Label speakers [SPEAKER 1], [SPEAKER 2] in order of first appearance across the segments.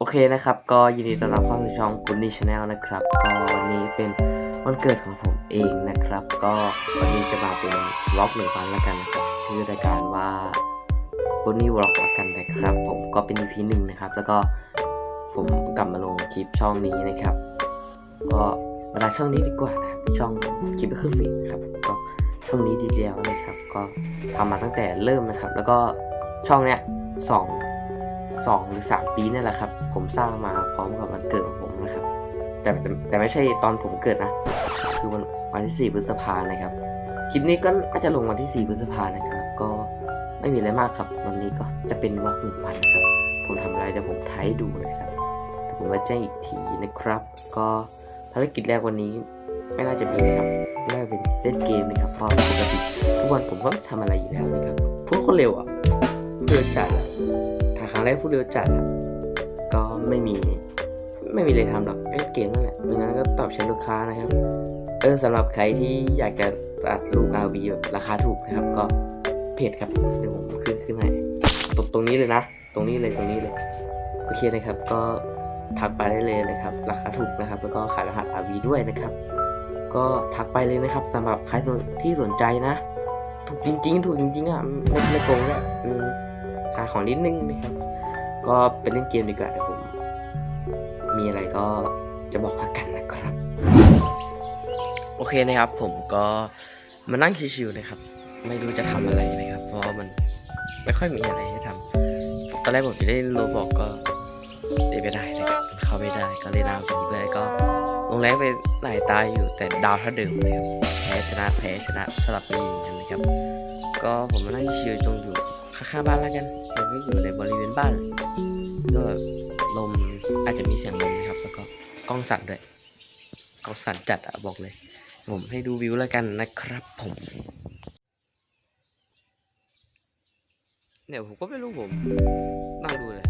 [SPEAKER 1] โอเคนะครับ ก็ยินดีต้อนรับเข้าสู่ช่อง b u n n y Channel นะครับ ก็วันนี้เป็นวันเกิดของผมเองนะครับ ก็วันนี้จะมาเป็นวล็อกหนึ่งวันแล้วกันนะครับชื่อรายการว่า b u n n y Vlog ละกันนะครับ ผมก็เป็น EP หนึ่งนะครับ แล้วก็ผมกลับมาลงคลิปช่องนี้นะครับ ก็มาจาช่องนี้ดีกว่านะช่องคลิปขึ้นฟีดนะครับก็ช่องนี้ดีแล้วนะครับ ก็ทำมาตั้งแต่เริ่มนะครับ แล้วก็ช่องเนี้ยสอง สองหรือสามปีนี่แหละครับ ผมสร้างมาพร้อมกับวันเกิดของผมนะครับ แต่แต่แต่ไม่ใช่ตอนผมเกิดนะ คือวันวันที่สี่พฤษภานะครับ คลิปนี้ก็อาจจะลงวันที่สี่พฤษภานะครับ ก็ไม่มีอะไรมากครับ วันนี้ก็จะเป็นวอล์กหนึ่งวันนะครับ ผมทำอะไรเดี๋ยวผมไทยดูนะครับแต่ผมมาแจ้งอีกทีนะครับ ก็ภารกิจแรกวันนี้ไม่น่าจะมีนะครับไม่น่าจะเป็นเล่นเกมนะครับเพราะปกติทุกวันผมก็ทำอะไรอยู่แล้วนะครับพวกคนเร็วอะเพื่อจ่าย งแรกพูดเร็วจัดอะก็ไม่มีไม่มีอะไรทำหรอกเล่นเกมนั่นแหละไม่งั้นก็ตอบแชทลูกค้านะครับเออสำหรับใครที่อยากจะตัดรูป RV แบบราคาถูกนะครับ ก็เพจครับเดี๋ยวผมขึ้นขึ้นให้ตรงตรงนี้เลยนะ ตรงนี้เลยตรงนี้เลยโอเคนะครับ ก็ทักไปได้เลยนะครับ ราคาถูกนะครับ แล้วก็ขายรหัส RV ด้วยนะครับ ก็ทักไปเลยนะครับสำหรับใครที่สนใจนะ ถูกจริง ๆ ถูกจริงๆอะไม่ไม่โกงด้วยขายของนิดนึงนะครับ ก็ไปเล่นเกมดีกว่าเดี๋ยวผม มีอะไรก็จะบอกพักกันนะครับ โอเคนะครับ ผมก็มานั่งชิวๆนะครับ ไม่รู้จะทำอะไรนะครับ เพราะมันไม่ค่อยมีอะไรให้ทำตอนแรกผมจะเล่นโรบอกก็เล่นไม่ได้นะครับเข้าไม่ได้ก็เล่นเอาไปเรื่อยก็ลงแรงไปหลายตายอยู่แต่ดาวเท่าเดิมเลยครับแพ้ชนะแพ้ชนะสลับไปอย่างนั้นนะครับ ก็ผมมานั่งชิวๆตรงอยู่ ค่าบ้านแล้วกันแต่ก็อยู่ในบริเวณบ้าน ก็ลมอาจจะมีเสียงลมนะครับ แล้วก็กล้องสั่นด้วยกล้องสั่นจัดอะบอกเลย ผมให้ดูวิวแล้วกันนะครับ ผมเนี่ยผมก็ไม่รู้ผมนั่งดูเลย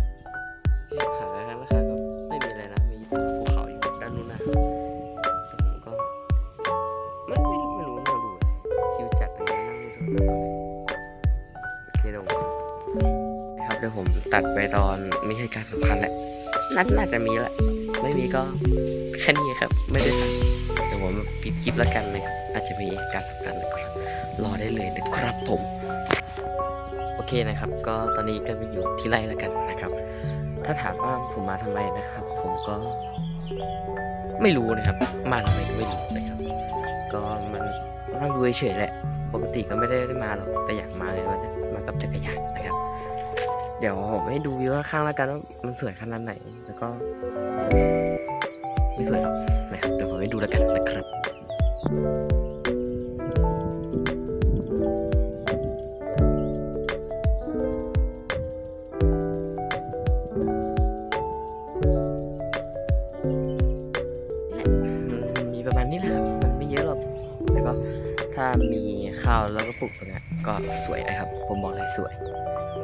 [SPEAKER 1] ครับเดี๋ยวผมตัดไปตอนไม่ใช่การสำคัญแหละน่าน่าจะมีแหละ ไม่มีก็แค่นี้ครับ ไม่ได้ตัดเดี๋ยวผมปิดคลิปแล้วกันนะครับอาจจะมีการสำคัญนะครับรอได้เลยนะครับผม โอเคนะครับ ก็ตอนนี้ก็ไปอยู่ที่ไร่แล้วกันนะครับ ถ้าถามว่าผมมาทำไมนะครับ ผมก็ไม่รู้นะครับ มาทำไมก็ไม่รู้นะครับ ก็มันนั่งดูเฉยๆแหละ ปกติก็ไม่ได้มาหรอกแต่อยากมาเลยวันนี้มากับจักรยานนะครับ เดี๋ยวผมให้ดูวิวข้างๆแล้วกันว่ามันสวยขนาดไหน แล้วก็ ไม่สวยหรอกนะครับเดี๋ยวผมให้ดูแล้วกันนะครับมีประมาณนี้แหละครับมันไม่เยอะหรอกแต่ก็ถ้ามีข้าวแล้วก็ปลูกตรงนี้ก็สวยนะครับ ผมบอกเลยสวย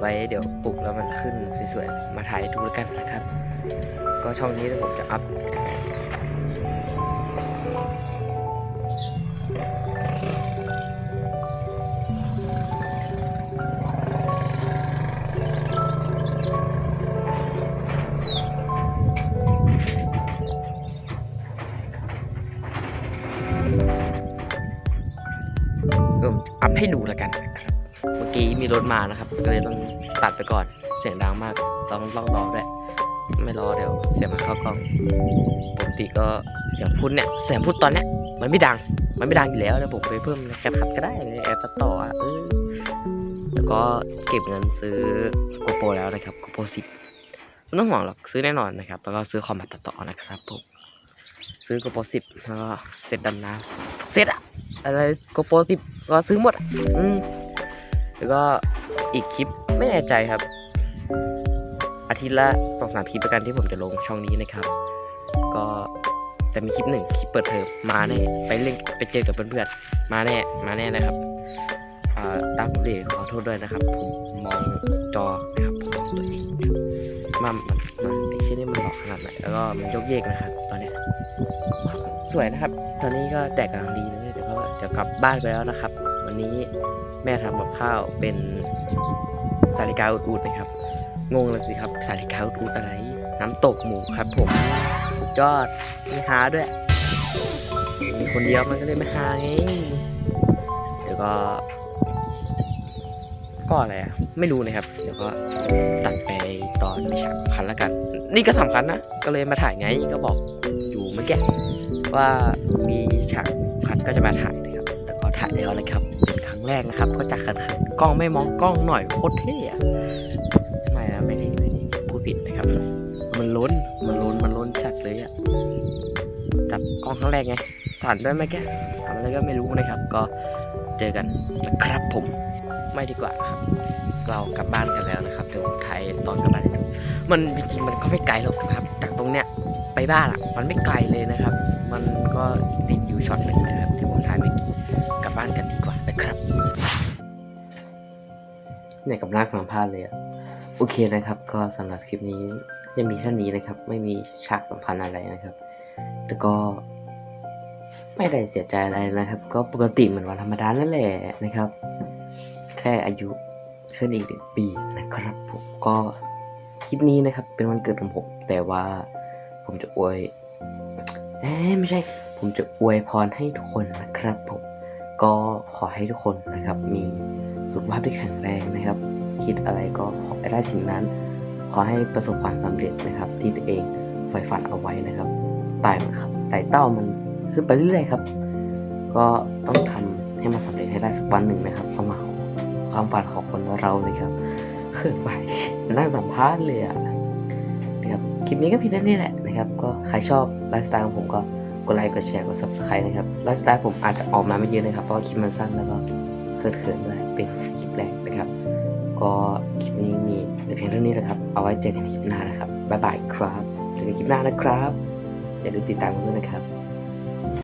[SPEAKER 1] ไว้เดี๋ยวปลูกแล้วมันขึ้นสวยๆมาถ่ายให้ดูแล้วกันนะครับ ก็ช่องนี้ผมจะอัพเอิ่มอัพให้ดูแล้วกันนะครับ เมื่อกี้มีรถมานะครับ ก็เลยต้อง ตัดไปก่อน เสียงดังมากต้องลองรอด้วยไม่รอเดี๋ยวเสียงมันเข้ากล้องปกติก็เสียงพูดเนี่ยเสียงพูดตอนเนี้ยมันไม่ดัง มันไม่ดังอยู่แล้วเดี๋ยวผมไปเพิ่มแคปคัดก็ได้แอปตัดต่ออะเออแล้วก็เก็บเงินซื้อโกโปรแล้วนะครับโกโปรสิบไม่ต้องห่วงหรอกซื้อแน่นอนนะครับ แล้วก็ซื้อคอมมาตัดต่อนะครับผมซื้อโกโปรสิบแล้วก็เสร็จดำน้ำเสร็จอะอะไรโกโปรสิบก็ซื้อหมดอืมแล้วก็ อีกคลิปไม่แน่ใจครับ อาทิตย์ละสองสามคลิปประกันที่ผมจะลงช่องนี้นะครับ ก็แต่มีคลิปหนึ่งคลิปเปิดเทอมมาแน่ไปเล่นไปเจอกับเพื่อนๆมาแน่มาแน่นะครับอ่าตามผมเลยขอโทษด้วยนะครับ ผมมองจอนะครับผมมองตัวเองนมันมันมันไอ้เช่นนี้มันหลอกขนาดไหนแล้วก็มันยกเยกนะครับ ตอนเนี้ยสวยนะครับ ตอนนี้ก็แดดกำลังดีเลยเดี๋ยวก็จะกลับบ้านไปแล้วนะครับ วันนี้แม่ทำกับข้าวเป็นสาลิกาอุดๆนะครับ งงเลยสิครับสาลิกาอุดๆอะไร น้ำตกหมูครับผม สุดยอดมีฮาด้วยมีคนเดียวมันก็เลยไม่ฮาไงเดี๋ยวก็ ก็อะไรอะไม่รู้นะครับ เดี๋ยวก็ตัดไปตอนฉากสำคัญแล้วกัน นี่ก็สำคัญนะ ก็เลยมาถ่ายไงก็บอกอยู่เมื่อกี้ว่ามีฉากสำคัญก็จะมาถ่ายนะครับ แต่ก็ถ่ายแล้วนะครับเป็นครั้ง แรกนะครับ ก็จากขันขันๆกล้องไม่มองกล้องหน่อยโคตรเท่อะไม่นะไม่เท่ไม่เท่พูดผิดนะครับ มันล้นมันล้นมันล้นจัดเลยอะจับกล้องครั้งแรกไงสั่นด้วยไหมแกทำอะไรก็ไม่รู้นะครับ ก็เจอกันนะครับผมไม่ดีกว่าครับ เรากลับบ้านกันแล้วนะครับเดี๋ยวผมถ่ายตอนกลับบ้านมันจริงๆมันก็ไม่ไกลหรอกครับจากตรงเนี้ยไปบ้านอะมันไม่ไกลเลยนะครับ มันก็ติดอยู่ช็อตหนึ่งนะครับที่ผมถ่ายเมื่อกี้กลับบ้านกันดี เนี่ยกับนักสัมภาษณ์เลยอะโอเคนะครับ ก็สำหรับคลิปนี้จะมีเท่านี้นะครับ ไม่มีฉากสำคัญอะไรนะครับ แต่ก็ไม่ได้เสียใจอะไรนะครับ ก็ปกติเหมือนวันธรรมดานั่นแหละนะครับ แค่อายุขึ้นอีกหนึ่งปีนะครับผมก็คลิปนี้นะครับ เป็นวันเกิดของผมแต่ว่าผมจะอวยเอ้ยไม่ใช่ ผมจะอวยพรให้ทุกคนนะครับผม ก็ขอให้ทุกคนนะครับ มีสุขภาพที่แข็งแรงนะครับ คิดอะไรก็ขอให้ได้สิ่งนั้น ขอให้ประสบความสำเร็จนะครับ ที่ตัวเองใฝ่ฝันเอาไว้นะครับไต่ครับไต่เต้ามันขึ้นไปเรื่อยๆครับ ก็ต้องทำให้มันสำเร็จให้ได้สักวันหนึ่งนะครับความหมายของความฝันของคนเราเลยครับเขินไปนั่งสัมภาษณ์เลยอะนะครับคลิปนี้ก็พีเท่านี้แหละนะครับ ก็ใครชอบไลฟ์สไตล์ของผมก็ กดไลค์กดแชร์กดซับสไครต์นะครับไลฟ์สไตล์ผมอาจจะออกมาไม่เยอะนะครับเพราะว่าคลิปมันสั้นแล้วก็เขินด้วยเป็นคลิปแรกนะครับ ก็คลิปนี้มีแต่เพียงเท่านี้แหละครับ เอาไว้เจอกันคลิปหน้านะครับบ๊ายบายครับเจอกันคลิปหน้านะครับอย่าลืมติดตามกันด้วยนะครับ